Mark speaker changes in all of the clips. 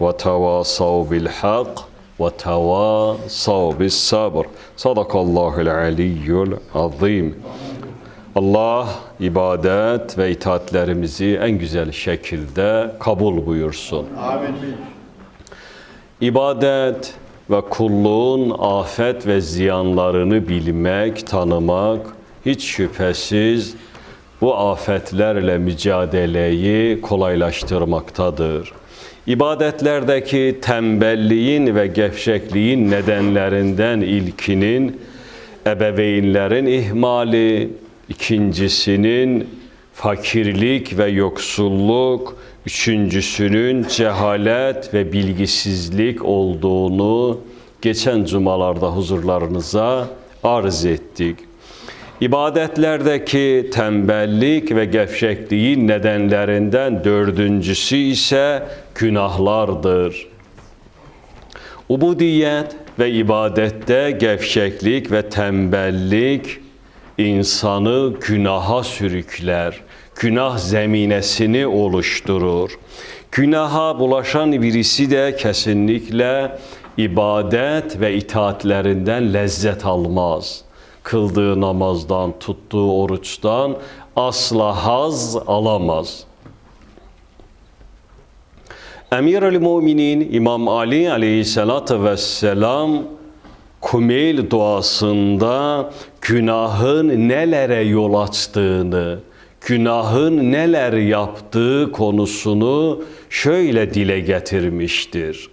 Speaker 1: وتواصوا بالحق وتواصوا بالصبر صدق الله العلي العظيم Allah ibadet ve itaatlerimizi en güzel şekilde kabul buyursun. İbadet ve kulluğun afet ve ziyanlarını bilmek, tanımak hiç şüphesiz bu afetlerle mücadeleyi kolaylaştırmaktadır. İbadetlerdeki tembelliğin ve gevşekliğin nedenlerinden ilkinin ebeveynlerin ihmali, ikincisinin fakirlik ve yoksulluk, üçüncüsünün cehalet ve bilgisizlik olduğunu geçen cumalarda huzurlarınıza arz ettik. İbadetlerdeki tembellik ve gevşekliğin nedenlerinden dördüncüsü ise günahlardır. Ubudiyet ve ibadette gevşeklik ve tembellik insanı günaha sürükler. Günah zeminesini oluşturur. Günaha bulaşan birisi de kesinlikle ibadet ve itaatlerinden lezzet almaz. Kıldığı namazdan, tuttuğu oruçtan asla haz alamaz. Emir-ül Müminin İmam Ali aleyhissalatü vesselam Kumeyl duasında günahın nelere yol açtığını, günahın neler yaptığı konusunu şöyle dile getirmiştir.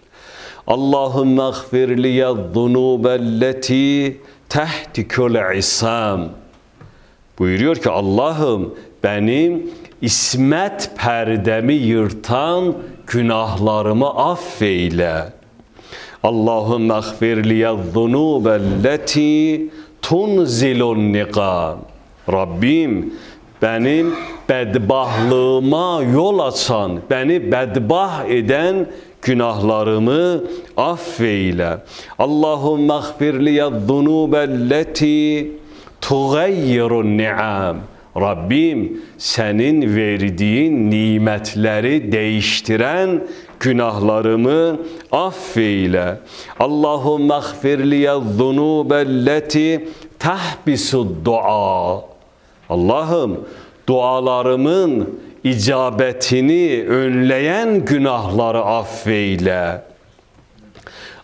Speaker 1: Allahümme gfir liye zunubelleti tehtikül isam. Buyuruyor ki Allah'ım benim ismet perdemi yırtan günahlarımı affeyle. Allahümme gfir liye zunubelleti tunzilun nikam. Rabbim benim bedbahlığıma yol açan, beni bedbah eden günahlarımı affeyle. Allahümme gfir liye zunubelleti tugayyirun ni'am. Rabbim senin verdiğin nimetleri değiştiren günahlarımı affeyle. Allahümme gfir liye zunubelleti tahbisud dua. Allah'ım dualarımın icabetini önleyen günahları affeyle.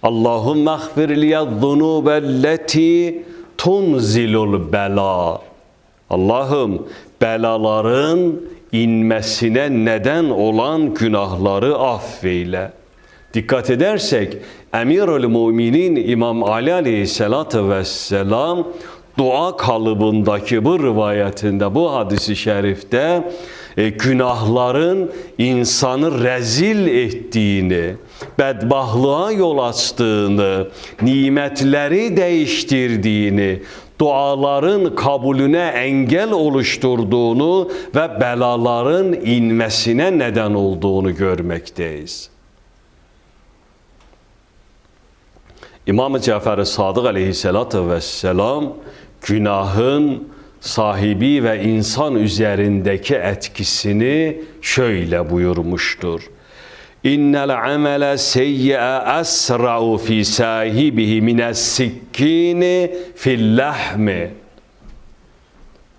Speaker 1: Allahümme gfir liye zunubelleti tunzilul bela. Allah'ım belaların inmesine neden olan günahları affeyle. Dikkat edersek Emirül Müminin İmam Ali Aleyhisselatü Vesselam dua kalıbındaki bu rivayetinde bu hadisi şerifte e, günahların insanı rezil ettiğini, bedbahtlığa yol açtığını, nimetleri değiştirdiğini, duaların kabulüne engel oluşturduğunu ve belaların inmesine neden olduğunu görmekteyiz. İmam-ı Cafer-i Sadık aleyhissalatü vesselam günahın sahibi ve insan üzerindeki etkisini şöyle buyurmuştur. İnnel amele seyyi'e esra'u fi sahibihi mines sikkini fil lahmi.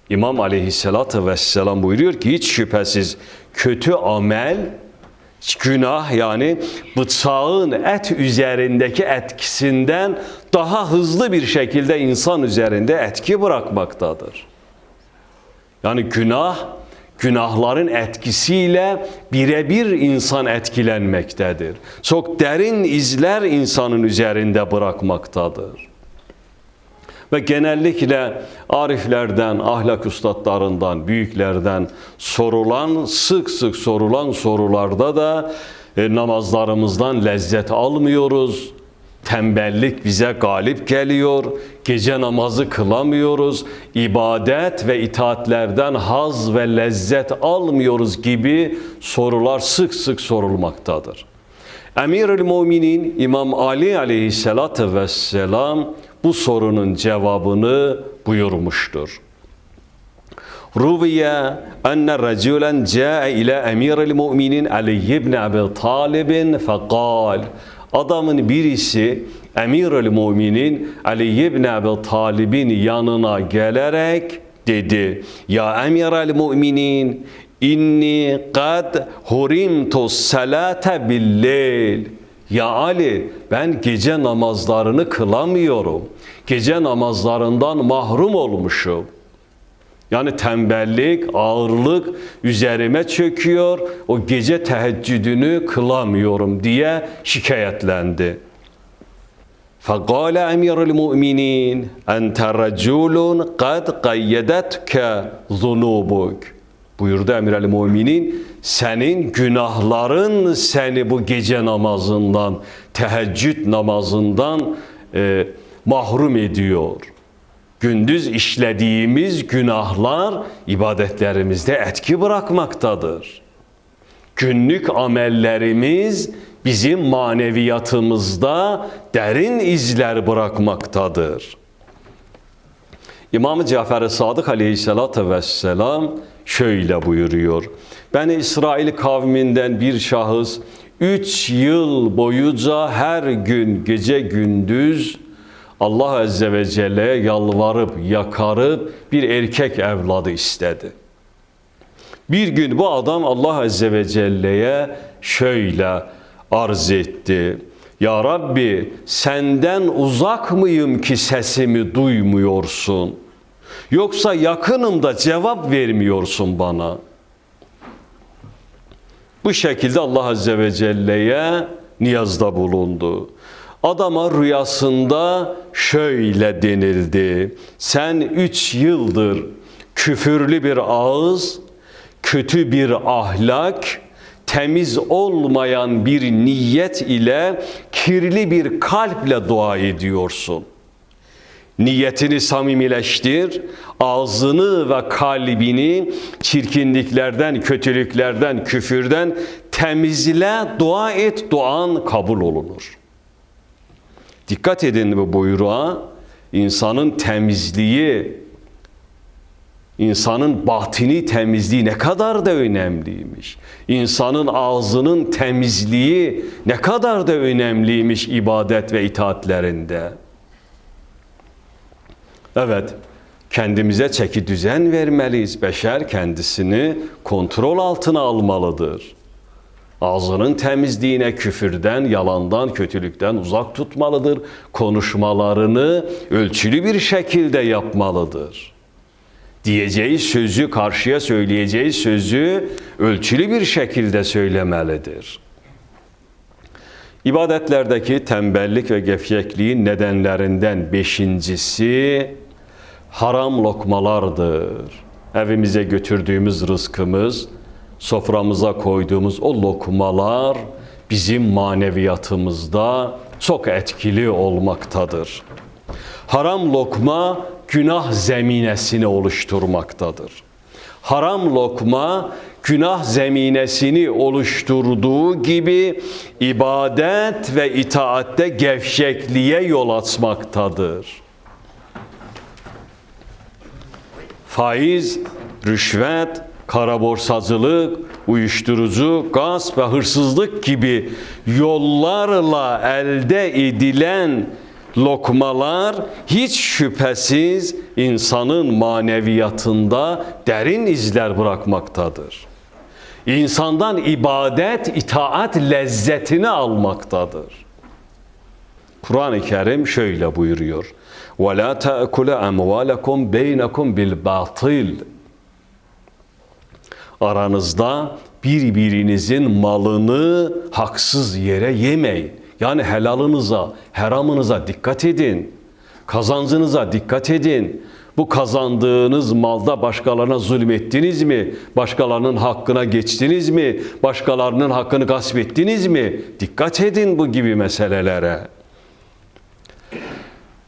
Speaker 1: İmam aleyhissalatü vesselam buyuruyor ki hiç şüphesiz kötü amel Günah yani bıçağın et üzerindeki etkisinden daha hızlı bir şekilde insan üzerinde etki bırakmaktadır. Yani günah günahların etkisiyle birebir insan etkilenmektedir. Çok derin izler insanın üzerinde bırakmaktadır. Ve genellikle ariflerden, ahlak üstadlarından, büyüklerden sorulan, sık sık sorulan sorularda da e, namazlarımızdan lezzet almıyoruz. Tembellik bize galip geliyor. Gece namazı kılamıyoruz. ibadet ve itaatlerden haz ve lezzet almıyoruz gibi sorular sık sık sorulmaktadır. Emirül Müminin İmam Ali aleyhissalatü vesselam bu sorunun cevabını buyurmuştur. Ruviye enne raculen ca'e ila emiril müminin Ali ibn Abi Talib'in fekal. Adamın birisi emiril müminin Ali ibn Abi Talib'in yanına gelerek dedi. Ya emiril müminin inni kad hurimtu salate billeyl. Ya Ali ben gece namazlarını kılamıyorum. Gece namazlarından mahrum olmuşum. Yani tembellik, ağırlık üzerime çöküyor. O gece teheccüdünü kılamıyorum diye şikayetlendi. فقال أمير المؤمنين أنت رجل قد قيدتك ذنوبك buyurdu emir el müminin senin günahların seni bu gece namazından teheccüd namazından e, mahrum ediyor. Gündüz işlediğimiz günahlar ibadetlerimizde etki bırakmaktadır. Günlük amellerimiz bizim maneviyatımızda derin izler bırakmaktadır. İmam Cafer-i Sadık aleyhissalatü vesselam şöyle buyuruyor. Beni İsrail kavminden bir şahıs üç yıl boyunca her gün gece gündüz Allah Azze ve Celle'ye yalvarıp yakarıp bir erkek evladı istedi. Bir gün bu adam Allah Azze ve Celle'ye şöyle arz etti. Ya Rabbi senden uzak mıyım ki sesimi duymuyorsun? Yoksa yakınım da cevap vermiyorsun bana. Bu şekilde Allah Azze ve Celle'ye niyazda bulundu. Adama rüyasında şöyle denildi. Sen üç yıldır küfürlü bir ağız, kötü bir ahlak, temiz olmayan bir niyet ile kirli bir kalple dua ediyorsun. Niyetini samimileştir, ağzını ve kalbini çirkinliklerden, kötülüklerden, küfürden temizle, dua et, duan kabul olunur. Dikkat edin bu buyruğa, insanın temizliği, insanın batini temizliği ne kadar da önemliymiş. İnsanın ağzının temizliği ne kadar da önemliymiş ibadet ve itaatlerinde. Evet, kendimize çeki düzen vermeliyiz. Beşer kendisini kontrol altına almalıdır. Ağzının temizliğine küfürden, yalandan, kötülükten uzak tutmalıdır. Konuşmalarını ölçülü bir şekilde yapmalıdır. Diyeceği sözü, karşıya söyleyeceği sözü ölçülü bir şekilde söylemelidir. İbadetlerdeki tembellik ve gevşekliğin nedenlerinden beşincisi haram lokmalardır. Evimize götürdüğümüz rızkımız, soframıza koyduğumuz o lokmalar bizim maneviyatımızda çok etkili olmaktadır. Haram lokma günah zeminesini oluşturmaktadır. Haram lokma günah zeminesini oluşturduğu gibi ibadet ve itaatte gevşekliğe yol açmaktadır. Faiz, rüşvet, kara borsacılık, uyuşturucu, gasp ve hırsızlık gibi yollarla elde edilen lokmalar hiç şüphesiz insanın maneviyatında derin izler bırakmaktadır. insandan ibadet, itaat lezzetini almaktadır. Kur'an-ı Kerim şöyle buyuruyor. وَلَا تَأْكُلَ أَمْوَالَكُمْ بَيْنَكُمْ بِالْبَاطِلِ Aranızda birbirinizin malını haksız yere yemeyin. Yani helalınıza, haramınıza dikkat edin. Kazancınıza dikkat edin. Bu kazandığınız malda başkalarına zulmettiniz mi? Başkalarının hakkına geçtiniz mi? Başkalarının hakkını gasp ettiniz mi? Dikkat edin bu gibi meselelere.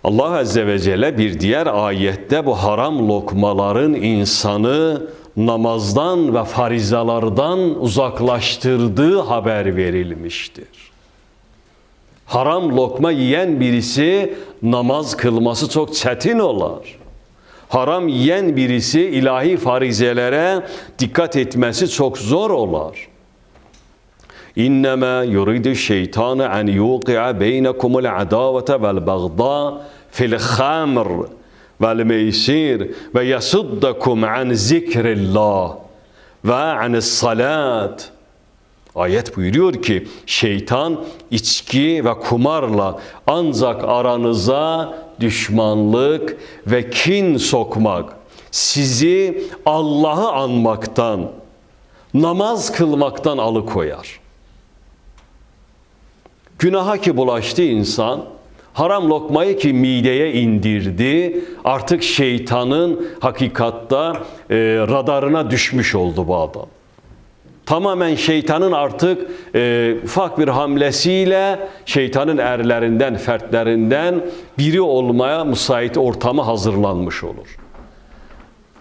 Speaker 1: Allah Azze ve Celle bir diğer ayette bu haram lokmaların insanı namazdan ve farizalardan uzaklaştırdığı haber verilmiştir. Haram lokma yiyen birisi namaz kılması çok çetin olar. Haram yiyen birisi ilahi farizelere dikkat etmesi çok zor olar. İnnemâ yuridu şeytanu en yuqi'a beynekumul adavete vel bagda fil khamr vel meysir ve yasuddakum an zikrillah ve anis salat. Ayet buyuruyor ki şeytan içki ve kumarla ancak aranıza düşmanlık ve kin sokmak, sizi Allah'ı anmaktan, namaz kılmaktan alıkoyar. Günaha ki bulaştı insan, haram lokmayı ki mideye indirdi, artık şeytanın hakikatta e, radarına düşmüş oldu bu adam. Tamamen şeytanın artık e, ufak bir hamlesiyle şeytanın erlerinden, fertlerinden biri olmaya müsait ortamı hazırlanmış olur.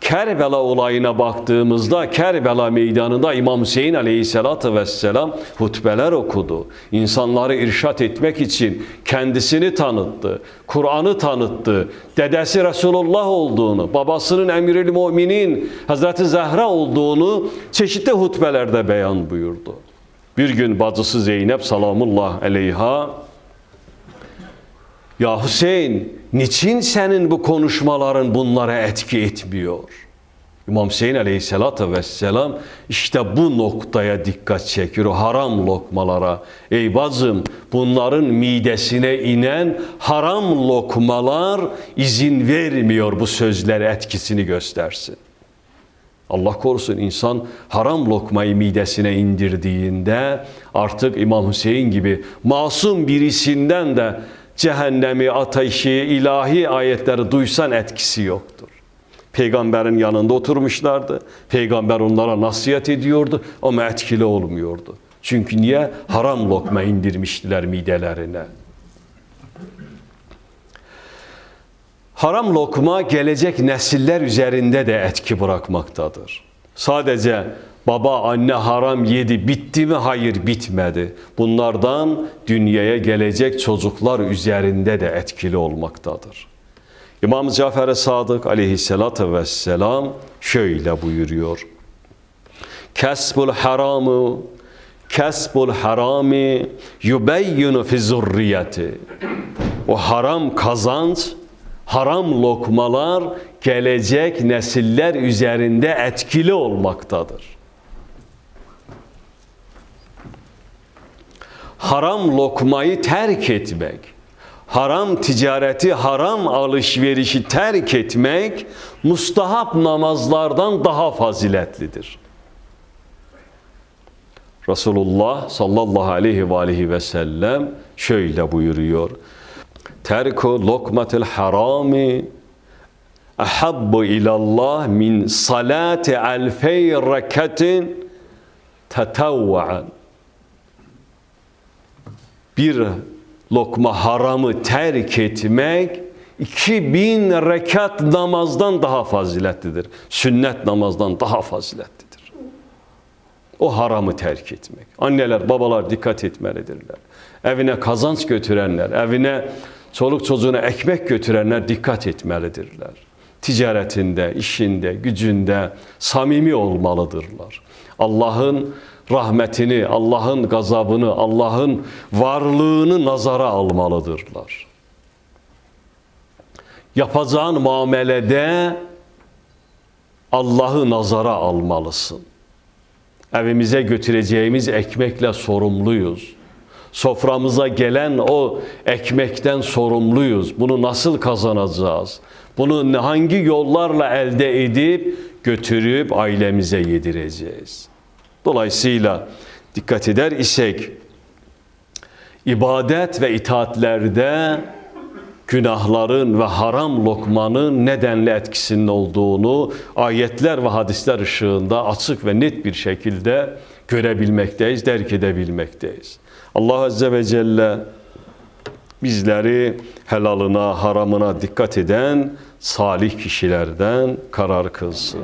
Speaker 1: Kerbela olayına baktığımızda Kerbela meydanında İmam Hüseyin aleyhissalatü vesselam hutbeler okudu. İnsanları irşat etmek için kendisini tanıttı, Kur'an'ı tanıttı, dedesi Resulullah olduğunu, babasının emiril müminin Hazreti Zehra olduğunu çeşitli hutbelerde beyan buyurdu. Bir gün bacısı Zeynep salamullah aleyha ya Hüseyin, niçin senin bu konuşmaların bunlara etki etmiyor? İmam Hüseyin aleyhissalatü vesselam işte bu noktaya dikkat çekiyor, haram lokmalara. Ey bacım, bunların midesine inen haram lokmalar izin vermiyor bu sözlere etkisini göstersin. Allah korusun insan haram lokmayı midesine indirdiğinde artık İmam Hüseyin gibi masum birisinden de cehennemi, ateşi, ilahi ayetleri duysan etkisi yoktur. Peygamberin yanında oturmuşlardı. Peygamber onlara nasihat ediyordu ama etkili olmuyordu. Çünkü niye? Haram lokma indirmiştiler midelerine. Haram lokma gelecek nesiller üzerinde de etki bırakmaktadır. Sadece baba anne haram yedi bitti mi? Hayır bitmedi. Bunlardan dünyaya gelecek çocuklar üzerinde de etkili olmaktadır. İmam Cafer-i Sadık aleyhissalatü vesselam şöyle buyuruyor. Kesbul haramı kesbul harami yubeyyinu fi zurriyeti. O haram kazanç, haram lokmalar gelecek nesiller üzerinde etkili olmaktadır. Haram lokmayı terk etmek, haram ticareti, haram alışverişi terk etmek mustahap namazlardan daha faziletlidir. Resulullah sallallahu aleyhi ve aleyhi ve sellem şöyle buyuruyor. Terku lokmatil harami ahabbu ilallah min salati alfey rekatin tetavva'an. Bir lokma haramı terk etmek 2000 rekat namazdan daha faziletlidir. Sünnet namazdan daha faziletlidir. O haramı terk etmek. Anneler, babalar dikkat etmelidirler. Evine kazanç götürenler, evine çoluk çocuğuna ekmek götürenler dikkat etmelidirler. Ticaretinde, işinde, gücünde samimi olmalıdırlar. Allah'ın rahmetini, Allah'ın gazabını, Allah'ın varlığını nazara almalıdırlar. Yapacağın muamelede Allah'ı nazara almalısın. evimize götüreceğimiz ekmekle sorumluyuz. Soframıza gelen o ekmekten sorumluyuz. Bunu nasıl kazanacağız? Bunu hangi yollarla elde edip götürüp ailemize yedireceğiz? Dolayısıyla dikkat eder isek ibadet ve itaatlerde günahların ve haram lokmanın nedenli etkisinin olduğunu ayetler ve hadisler ışığında açık ve net bir şekilde görebilmekteyiz, derk edebilmekteyiz. Allah Azze ve Celle bizleri helalına, haramına dikkat eden salih kişilerden karar kılsın.